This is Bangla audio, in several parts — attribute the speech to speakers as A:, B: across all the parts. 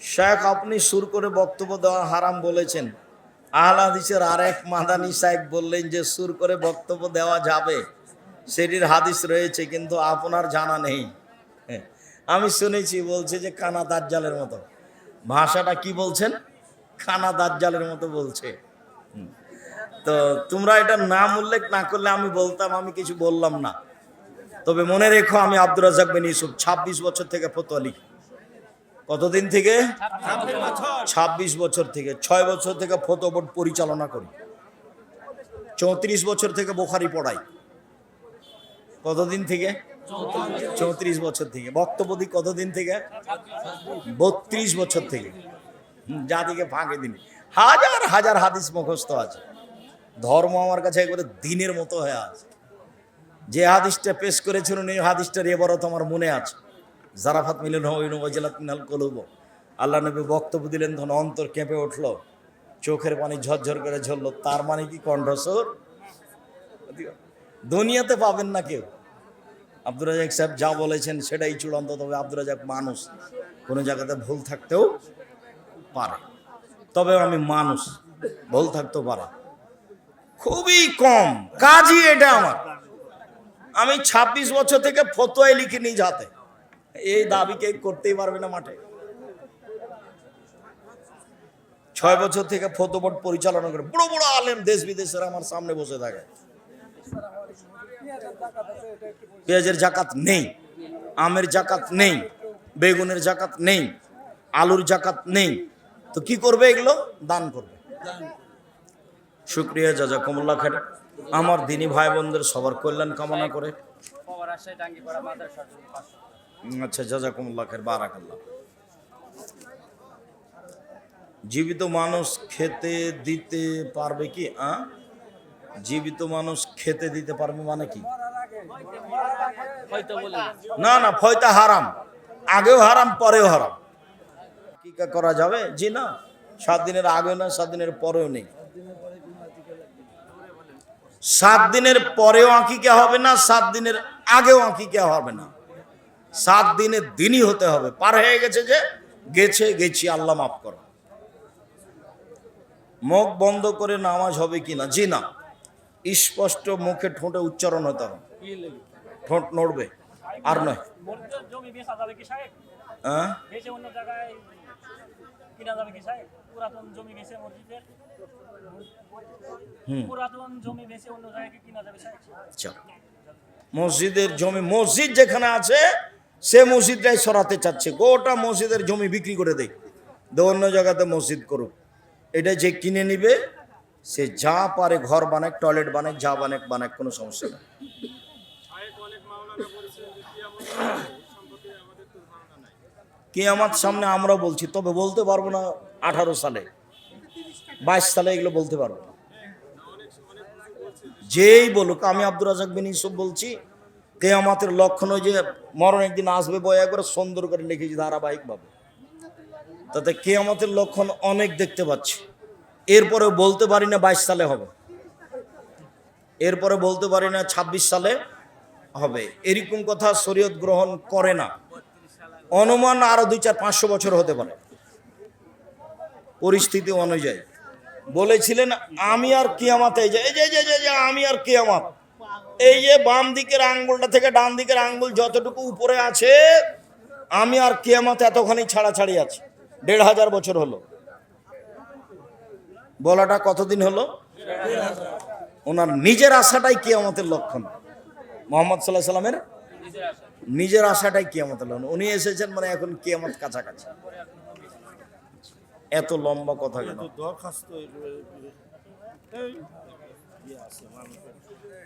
A: শেখ আপনি সুর করে বক্তব্য দেওয়া হারাম বলেছেন। আহল হাদিসের আর এক মাদানি সাহেব বললেন যে সুর করে বক্তব্য দেওয়া যাবে সেটির হাদিস রয়েছে কিন্তু আপনার জানা নেই। হ্যাঁ, আমি শুনেছি বলছে যে কানা দাজ্জালের মতো। ভাষাটা কি বলছেন? কানা দাজ্জালের মতো বলছে। তো তোমরা এটা নাম উল্লেখ না করলে আমি বলতাম আমি কিছু বললাম না। তবে মনে রেখো আমি আব্দুর রাজাক বিন ইউসুফ ছাব্বিশ বছর থেকে ফতোয়া লিখি। কতদিন থেকে? ছাব্বিশ বছর থেকে। ছয় বছর থেকে ফতো বোর্ড পরিচালনা করি। চৌত্রিশ বছর থেকে বোখারি পড়াই। কতদিন থেকে? চৌত্রিশ বছর থেকে। বক্তব্য দিই কতদিন থেকে? বত্রিশ বছর থেকে। হুম, জাতিকে ফাঁকে দিন। হাজার হাজার হাদিস মুখস্থ আছে। ধর্ম আমার কাছে একবারে দিনের মতো হয়ে আছে। যে হাদিসটা পেশ করেছিলেন এই হাদিসটার এবারও আমার মনে আছে। জারাফাত মিলেন হইনুবাজিলাত মিনাল কলুব। আল্লাহ নবী বক্তব্য দিলেন তখন অন্তর কেঁপে উঠল। চোখের পানি ঝরঝর করে ঝরলো। তার মানে কি কণ্ঠস্বর? দুনিয়াতে পাবেন না কেউ। আব্দুর রাজাক সাহেব যা বলেছেন সেটাই চূড়ান্ত, তবে আব্দুর রাজাক মানুষ। কোনো জায়গাতে ভুল থাকতেও পারে। তবে আমি মানুষ, ভুল থাকতেও পারা। খুবই কম। কাজই এটা আমার। আমি ২৬ বছর থেকে ফতোয়াই লিখিনি যাতে। এই দাবি কে করতেই পারবে না মাঠে। ছয় বছর থেকে ফতো বোর্ড পরিচালনা করে বড় বড় আলেম দেশ বিদেশের আমার সামনে বসে থাকে। পেঁয়াজের জাকাত নেই, আমের জাকাত নেই, বেগুনের জাকাত নেই, আলুর জাকাত নেই। তো কি করবে এগুলো? দান করবে। শুক্রিয়া জাজা কমল্লা খাটে আমার দিনী ভাই বোনদের সবার কল্যাণ কামনা করে। আচ্ছা জাজাকুমুল্লাহ খের বারাকাল্লাহ। জীবিত মানুষ খেতে দিতে পারবে কি, আ? জীবিত মানুষ খেতে দিতে পারবে মানে কি? না না ফয়তা হারাম। আগেও হারাম, পরেও হারাম। কি করা যাবে? জি না, সাত দিনের আগে না, সাত দিনের পরেও নেই। সাত দিনের পরেও আঁকিকা হবে না, সাত দিনের আগেও আঁকিকা হবে না? সাত দিনের দিনই হতে হবে। পার হয়ে গেছে যে, গেছে, গেছি, আল্লাহ মাফ করো। মুখ বন্ধ করে নামাজ হবে কি না জি না। স্পষ্ট মুখে ঠোঁটে উচ্চারণ হতে হবে। ঠোঁট নড়বে। আর নয়। হ্যাঁ? আচ্ছা। মসজিদের জমি, মসজিদ যেখানে আছে সে মসজিদটাই সরাতে চাচ্ছে। গোটা মসজিদের জমি বিক্রি করে দেয়। দে অন্য জায়গাতে মসজিদ করুক। এটা যে কিনে নিবে, সে যা পারে ঘর বানাক, টয়লেট বানাক, যা বানাক বানাক, কোনো সমস্যা নেই। কিয়ামাত সামনে আমরা বলছি, তবে বলতে পারব না আঠারো সালে। বাইশ সালে এগুলো বলতে পারব না। যেই বলুক, আমি আব্দুর রাজাক বিন ইউসুফ বলছি কেয়ামাতের লক্ষণ যে মরণ একদিন আসবে বই একবার সুন্দর করে লিখেছি ধারাবাহিকভাবে। তাতে কেয়ামতের লক্ষণ অনেক দেখতে পাচ্ছি। এরপরে বলতে পারি না বাইশ সালে হবে। এরপরে বলতে পারি না ২৬ সালে হবে। এরকম কথা শরীয়ত গ্রহণ করে না। অনুমান আরও দুই চার পাঁচশো বছর হতে পারে। পরিস্থিতি অনুযায়ী। বলেছিলেন, আমি আর কিয়ামাতে যে, আমি আর কিয়ামাত। এই যে বাম দিকের আঙ্গুলটা থেকে ডান দিকের আঙ্গুল যতটুকু উপরে আছে আমি আর কিয়ামাত এতখানি ছাড়াছাড়ি আছে দেড় হাজার বছর হলো বলাটা কতদিন হলো ওনার নিজের আশাটাই কিয়ামতের লক্ষণ মোহাম্মদ সাল্লাহ সাল্লামের নিজের আশাটাই কিয়ামতের লক্ষণ উনি এসেছেন মানে এখন কিয়ামত কাছাকাছি এত লম্বা কথা কেন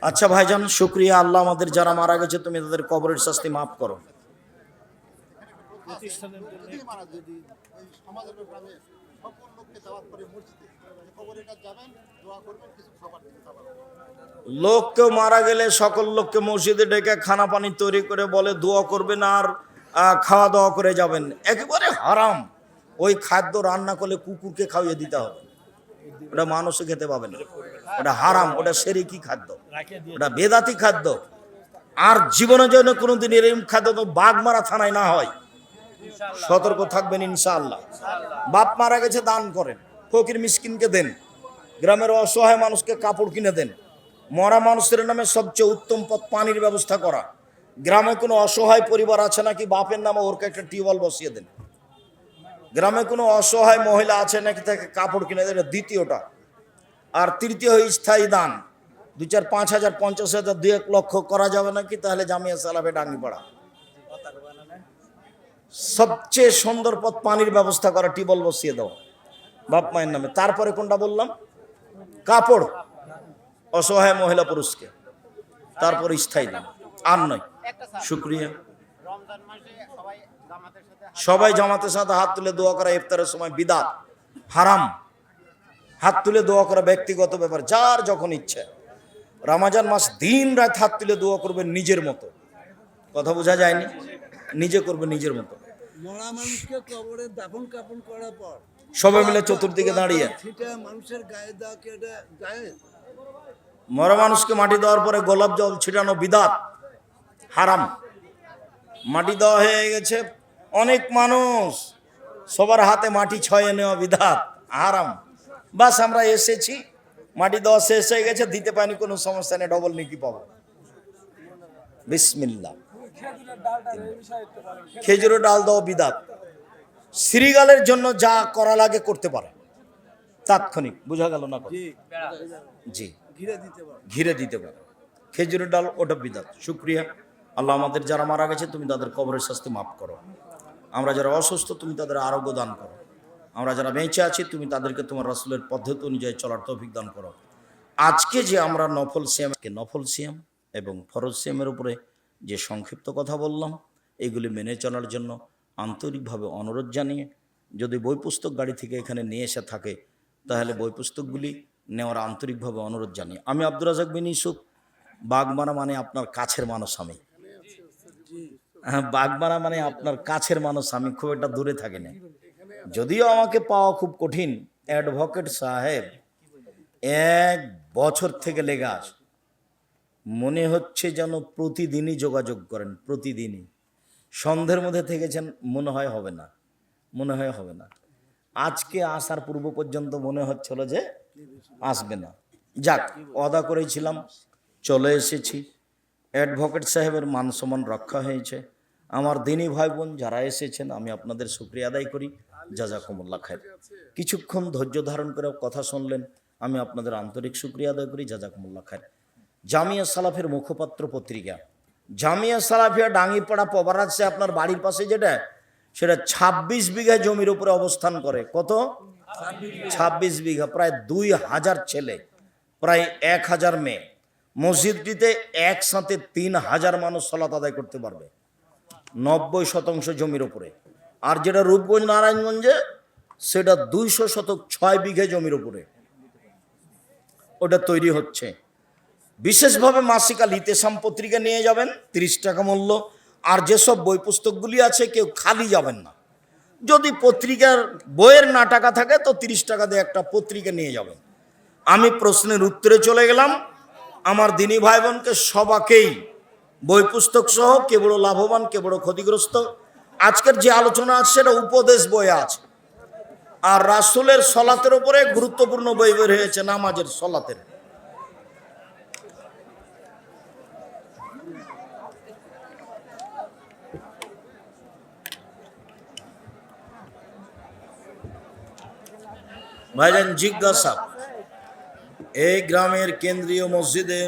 A: আচ্ছা ভাইজান শুক্রিয়া আল্লাহ আমাদের যারা মারা গেছে তুমি তাদের কবরের শাস্তি মাফ করো।
B: লোককে দাওয়াত করে মসজিদে যে কবরের কাছে যাবেন দোয়া করবেন কিছু খাবার দিতে খাবার
A: লোক কেউ মারা গেলে সকল লোককে মসজিদে ডেকে খানা পানি তৈরি করে বলে দোয়া করবেন আর খাওয়া দাওয়া করে যাবেন। একেবারে হারাম। ওই খাদ্য রান্না করলে কুকুরকে খাইয়ে দিতে হবে। ওটা মানুষও খেতে পাবে না। ওটা হারাম ওটা সেরেকি খাদ্য ওটা বেদাতি খাদ্য। আর জীবনের জন্য কোনোদিন এরকম খাদ্য তো বাঘমারা থানায় না হয় সতর্ক থাকবেন ইনশাআল্লাহ। বাপ মারা গেছে দান করেন ফকির মিসকিনকে দেন গ্রামের অসহায় মানুষকে কাপড় কিনে দেন মরা মানুষের নামে সবচেয়ে উত্তম পথ পানির ব্যবস্থা করা। গ্রামে কোনো অসহায় পরিবার আছে নাকি? বাপের নামে ওরকে একটা টিউবওয়েল বসিয়ে দেন। গ্রামে কোনো অসহায় মহিলা আছে নাকি তাকে কাপড় কিনে দেন? এটা দ্বিতীয়টা। আর তৃতীয় স্থায়ী দান। দু চার পাঁচ হাজার পঞ্চাশ হাজার দু এক লক্ষ করা যাবে নাকি? তাহলে জামিয়া সালাফে ডাঙ্গিপাড়া সবচেয়ে সুন্দর পথ পানির ব্যবস্থা করা, টিউবওয়েল বসিয়ে দাও। বাপ মায়ের নামে। তারপরে কোনটা বললাম? কাপড়। অসহায় মহিলা পুরুষকে। তারপর স্থায়ী দান। আর নয়। শুক্রিয়া।
B: সবাই জামাতের সাথে
A: হাত তুলে দোয়া করা, ইফতারের সময় বিদাত। হারাম। হাত তুলে দোয়া করা ব্যক্তিগত ব্যাপার যার যখন ইচ্ছে। রামাজান মাস দিন রাত হাত তুলে দোয়া করবে নিজের মতো। কথা বোঝা যায়নি? নিজে করবে নিজের মতো।
C: মরা মানুষকে কবরে দাফন কাপন করার পর
A: সবাই মিলে চতুর্দিকে দাঁড়িয়ে।
C: মানুষের গায়ে গায়ে
A: মরা মানুষকে মাটি দেওয়ার পরে গোলাপ জল ছিটানো বিদাত। হারাম। মাটি দেওয়া হয়ে গেছে। অনেক মানুষ সবার হাতে মাটি ছয়ে নেওয়া বিধাত হারাম। বাস আমরা এসেছি। মাটি দেওয়া শেষ হয়ে গেছে দিতে পারিনি কোনো সমস্যা নেই ডবল নিকি পাবো। বিসমিল্লা খেজুরের ডাল দাও বিদাত। শ্রীগালের জন্য যা করা লাগে করতে পারে। তাৎক্ষণিক বোঝা গেল না?
C: জি।
A: জি।
C: ঘিরে দিতে পারে।
A: ঘিরে দিতে পারে। খেজুরের ডাল ওটা বিদাত। শুক্রিয়া। আল্লাহ আমাদের যারা মারা গেছে তুমি তাদের কবরের শাস্তি মাফ করো। আমরা যারা অসুস্থ তুমি তাদের আরোগ্য দান করো। আমরা যারা বেঁচে আছি তুমি তাদেরকে তোমার রাসুলের পদ্ধতি অনুযায়ী চলার তৌফিক দান করো। আজকে যে আমরা নফল সিয়ামকে নফল সিয়াম এবং ফরজ সিয়ামের উপরে যে সংক্ষিপ্ত কথা বললাম এগুলি মেনে চলার জন্য আন্তরিকভাবে অনুরোধ জানিয়ে যদি বই পুস্তক গাড়ি থেকে এখানে নিয়ে এসে থাকে তাহলে বই পুস্তকগুলি নেওয়ার আন্তরিকভাবে অনুরোধ জানিয়ে। আমি আব্দুর রাজাক বিন ইসুফ বাগমারা মানে আপনার কাছের মানুষ আমি। হ্যাঁ বাগমারা মানে আপনার কাছের মানুষ আমি খুব একটা দূরে থাকি না। যদিও আমাকে পাওয়া খুব কঠিন, অ্যাডভোকেট সাহেব, এক বছর থেকে লেগে আস মনে হচ্ছে যেন প্রতিদিনই যোগাযোগ করেন, প্রতিদিনই। সন্ধ্যের মধ্যে থেকেছেন, মনে হয় হবে না, মনে হয় হবে না। আজকে আসার পূর্ব পর্যন্ত মনে হচ্ছিল যে আসবে না। যাক, অদা করেছিলাম চলে এসেছি। অ্যাডভোকেট সাহেবের মান সম্মান রক্ষা হয়েছে। আমার দিনী ভাই বোন যারা এসেছেন, আমি আপনাদের শুক্রিয়া আদায় করি। জাজাকুমুল্লাহ খায়ের। কিছুক্ষণ ধৈর্য ধারণ করে কথা শুনলেন, আমি আপনাদের আন্তরিক শুক্রিয়া আদায় করি, জাজাকুমুল্লাহ খায় জামিয়া সালাফের মুখপাত্র পত্রিকা। জামিয়া সালাফিয়া ডাঙ্গিপাড়া পবারাজে আপনার বাড়ির পাশে যেটা, সেটা ২৬ বিঘা জমির উপরে অবস্থান করে। কত? ছাব্বিশ বিঘা, প্রায় দুই হাজার ছেলে, প্রায় এক হাজার মেয়ে। মসজিদটিতে একসাথে তিন হাজার মানুষ সলাত আদায় করতে পারবে। নব্বই শতাংশ জমির উপরে। আর যেটা রূপগঞ্জ, নারায়ণগঞ্জে, সেটা দুইশো শতক ছয় বিঘে জমির উপরে। ওটা তৈরি হচ্ছে। বিশেষভাবে মাসিকা লিতেসাম পত্রিকা নিয়ে যাবেন, তিরিশ টাকা মূল্য। আর যেসব বই পুস্তকগুলি আছে, কেউ খালি যাবেন না। যদি পত্রিকার বইয়ের না টাকা থাকে, তো তিরিশ টাকা দিয়ে একটা পত্রিকা নিয়ে যাবেন। আমি প্রশ্নের উত্তরে চলে গেলাম। আমার দিনী ভাই বোনকে সবাকেই বই পুস্তক সহ কে বড় লাভবান, কে বড় ক্ষতিগ্রস্ত। আজকের যে আলোচনা আছে, সেটা উপদেশ বই আছে। আর রাসুলের সলাতের উপরে গুরুত্বপূর্ণ বই বের হয়েছে নামাজের সলাতের। ভাইজান, জিজ্ঞাসা। এই গ্রামের কেন্দ্রীয় মসজিদে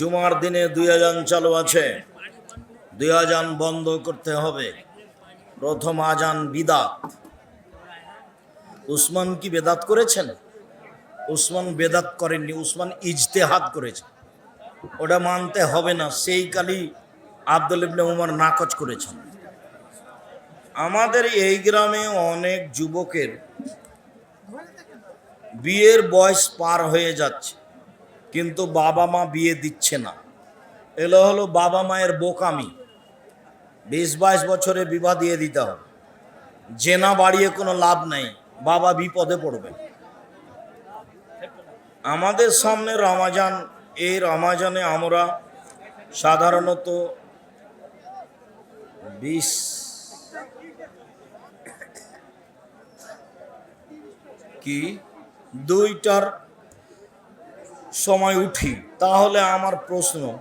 A: জুমার দিনে দুই আজান চালু আছে। দুই আজান বন্ধ করতে হবে। প্রথম আজান বিদাত। উসমান কি বেদাত করেছেন? উসমান বেদাত করেননি, উসমান ইজতেহাদ করেছে। ওটা মানতে হবে না, সেই কালি আব্দুল ইবনে উমর নাকচ করেছেন। আমাদের এই গ্রামে অনেক যুবকের বিয়ের বয়স পার হয়ে যাচ্ছে। কিন্তু বাবা মা বিয়ে দিচ্ছে না। এলো হলো বাবা মায়ের বোকামি। বিশ বাইশ বছরে বিবাহ দিয়ে দিতে হবে। জেনা বাড়িয়ে কোনো লাভ নেই। বাবা বিপদে পড়বে আমাদের সামনে রমাজান। এই রমাজানে আমরা সাধারণত বিশ কি? দুইটার সময় উঠি। তাহলে আমার প্রশ্ন,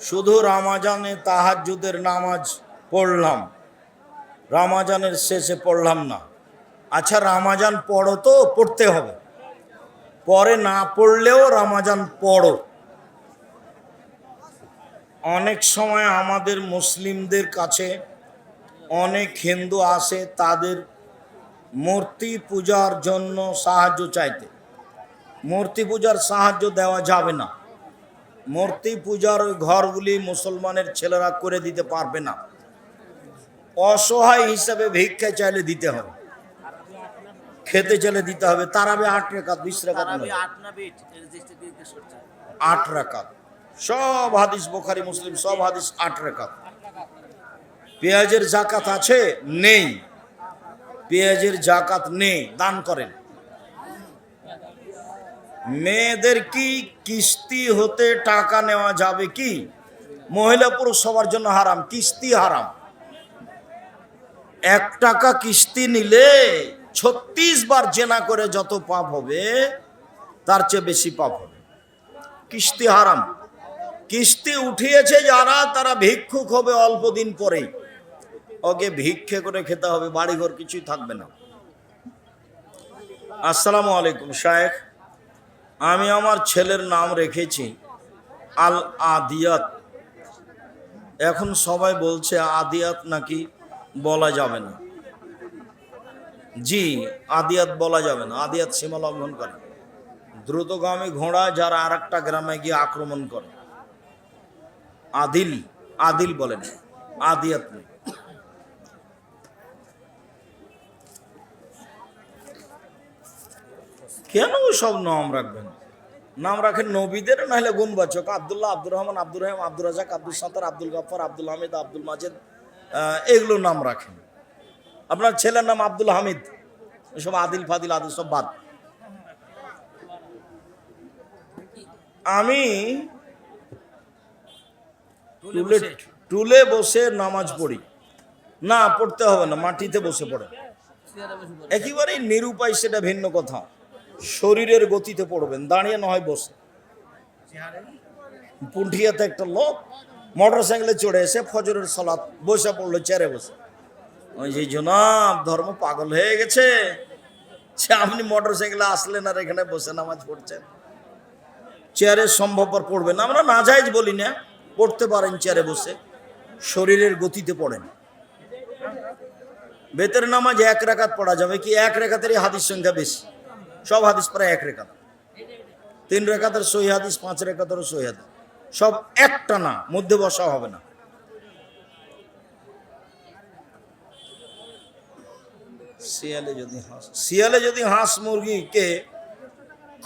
A: শুধু রামাজানে তাহাজ্জুদের নামাজ পড়লাম, রামাজানের শেষে পড়লাম না। আচ্ছা রামাজান পড়ো তো, পড়তে হবে। পরে না পড়লেও রামাজান পড়ো। অনেক সময় আমাদের মুসলিমদের কাছে অনেক হিন্দু আসে, তাদের মূর্তি পূজার জন্য সাহায্য চাইতে। মূর্তি পূজার সাহায্য দেওয়া যাবে না। মূর্তি পূজার ঘরগুলি মুসলমানের ছেলেরা করে দিতে পারবে না। অসহায় হিসাবে ভিক্ষা চাইলে দিতে হবে। খেতে চাইলে দিতে হবে। তারাবে আট রেখাত বিশ রেখাত। আট রাকাত সব হাদিস বোখারি মুসলিম সব হাদিস আট রাকাত পেঁয়াজের জাকাত আছে? নেই। পেঁয়াজের জাকাত নেই। দান করেন। মেয়েদের কি কিস্তি হতে টাকা নেওয়া যাবে কি? মহিলা পুরুষ সবার জন্য হারাম, কিস্তি হারাম। এক টাকা কিস্তি নিলে ছত্রিশ বার জেনা করে যত পাপ হবে, তার চেয়ে বেশি পাপ হবে। কিস্তি হারাম। কিস্তি উঠিয়েছে যারা, তারা ভিক্ষুক হবে অল্প দিন পরেই। ওকে ভিক্ষে করে খেতে হবে, বাড়িঘর কিছুই থাকবে না। আসসালামু আলাইকুম, শায়েখ। আমি আমার ছেলের নাম রেখেছি আল আদিয়াত। এখন সবাই বলছে আদিয়াত নাকি বলা যাবে না। জি, আদিয়াত বলা যাবে না। আদিয়াত সীমা লঙ্ঘন করে। দ্রুতগামী ঘোড়া যারা আর একটা গ্রামে গিয়ে আক্রমণ করে। আদিল আদিল বলেন আদিয়াত কেন সব নাম রাখবেন? নাম রাখেন নবীদের নাহলে গুণবাচক। আবদুল্লাহ আব্দুর রহমান আব্দুর রহিম আব্দুর রাজাক আব্দুল সাত্তার আব্দুল গাফর আব্দুল হামিদ আব্দুল মাজেদ এগুলো নাম রাখেন। আপনার ছেলের নাম আব্দুল হামিদ। এসব আদিল ফাদিল আদিল সব বাদ। আমি টুলে টুলে বসে। নামাজ পড়ি। না পড়তে হবে না মাটিতে বসে পড়ে। একেবারেই নিরুপায় সেটা ভিন্ন কথা। শরীরের গতিতে পড়বেন, দাঁড়িয়ে না হয় বসে। পুন্ঠিয়াতে একটা লোক মোটর সাইকেলে চড়ে এসে ফজরের সলাৎ বসে পড়ল, চেয়ারে বসে। ওই যে জনাব, ধর্ম পাগল হয়ে গেছে। সে আপনি মোটর সাইকেলে আসলেন আর এখানে বসে নামাজ পড়ছেন। চেয়ারে সম্ভবপর পড়বেন আমরা না যাইজ বলি না, পড়তে পারেন চেয়ারে বসে, শরীরের গতিতে পড়েন। বেতের নামাজ এক রেখাত পড়া যাবে কি? এক রেখাতেরই হাদিস সংখ্যা বেশি। সব হাদিস প্রায় এক রেখাত। তিন রেখাতের সহি হাদিস পাঁচ রেখাতেরও সহি হাদিস। সব একটা না মধ্যে বসা হবে না। শিয়ালে যদি হাঁস শিয়ালে যদি হাঁস মুরগিকে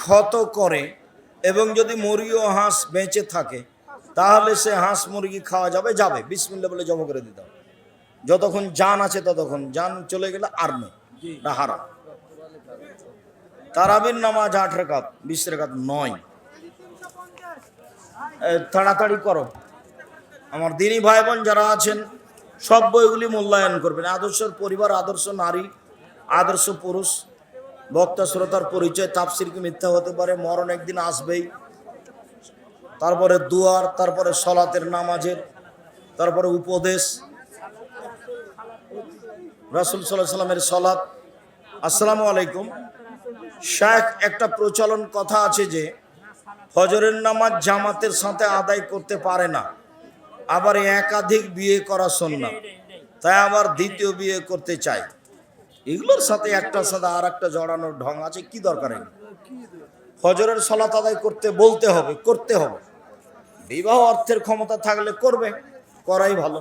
A: ক্ষত করে এবং যদি মুরগি ও হাঁস বেঁচে থাকে তাহলে সে হাঁস মুরগি খাওয়া যাবে যাবে। বিসমিল্লা বলে জব করে দিতে হবে। যতক্ষণ জান আছে ততক্ষণ জান চলে গেলে আর নেই না হারাম। তারাবির নামাজ আট রেখাত, বিশ রেখাত নয়। তাড়াতাড়ি করো। আমার দিনী ভাই বোন যারা আছেন, সব বইগুলি মূল্যায়ন করবেন। আদর্শের পরিবার, আদর্শ নারী, আদর্শ পুরুষ, বক্তা, শ্রোতার পরিচয় তাপসির কি মিথ্যা হতে পারে, মরণ একদিন আসবেই। তারপরে দুয়ার, তারপরে সলাতের নামাজের, তারপরে উপদেশ। রাসুল সাল্লাহ সাল্লামের সলাৎ আসসালামু আলাইকুম। শেখ একটা প্রচলন কথা আছে যে ফজরের নামাজ জামাতের সাথে আদায় করতে পারে না। আবার একাধিক বিয়ে করা সন্না তাই আবার দ্বিতীয় বিয়ে করতে চায়। এগুলোর সাথে একটা সাথে আর একটা জড়ানোর ঢং আছে, কি দরকার? ফজরের সলাত আদায় করতে বলতে হবে, করতে হবে। বিবাহ অর্থের ক্ষমতা থাকলে করবে, করাই ভালো।